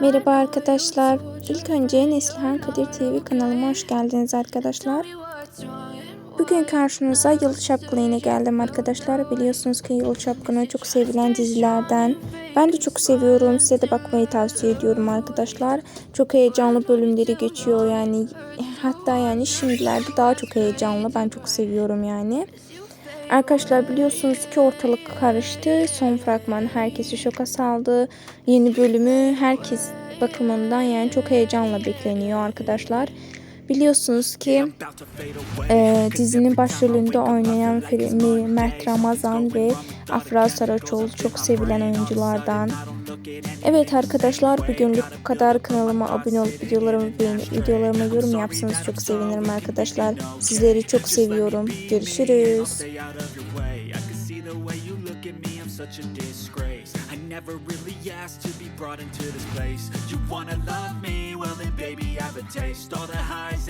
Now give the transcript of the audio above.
Merhaba arkadaşlar. İlk önce Neslihan Kadir TV kanalıma hoş geldiniz arkadaşlar. Bugün karşınıza Yalı Çapkını ile geldim arkadaşlar. Biliyorsunuz ki Yalı Çapkını çok sevilen dizilerden. Ben de çok seviyorum. Size de bakmayı tavsiye ediyorum arkadaşlar. Çok heyecanlı bölümleri geçiyor yani. Hatta yani şimdilerde daha çok heyecanlı. Ben çok seviyorum yani. Arkadaşlar biliyorsunuz ki ortalık karıştı. Son fragman herkesi şoka saldı. Yeni bölümü herkes bakımından yani çok heyecanla bekleniyor arkadaşlar. Biliyorsunuz ki e, dizinin başrolünde oynayan filmi Mert Ramazan ve Afra Saraçoğlu çok sevilen oyunculardan. Evet arkadaşlar bugünlük bu kadar. Kanalıma abone olup videolarımı beğenip videolarıma yorum yapsanız çok sevinirim arkadaşlar. Sizleri çok seviyorum. Görüşürüz. I such a disgrace. I never really asked to be brought into this place. You wanna love me? Well then baby have a taste. All the highs